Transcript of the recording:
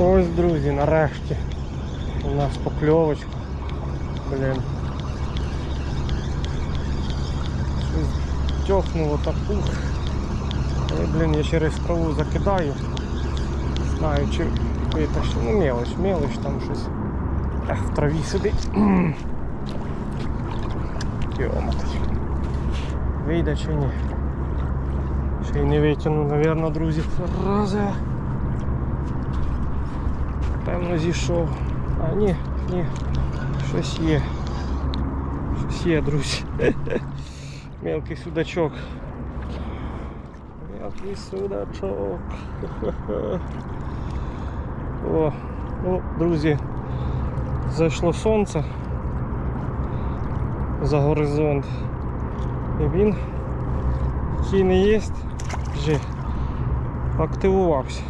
Ось, друзі, нарешті. У нас покльовочка. Блін. Щось тьохнуло так ух. Ой, блін, я через траву закидаю. Не знаю, чи витащу. Ну мелоч, мелоч там щось. Ех, в траві сидить. Йомать. Вийде чи ні? Ще й не витягну, напевно, друзі. Рази. Певно зійшов. А ні, ні. Щось є. Щось є, друзі. Мелкий судачок. Мелкий судачок. О, ну, друзі, зайшло сонце за горизонт. І він, який не є, вже активувався.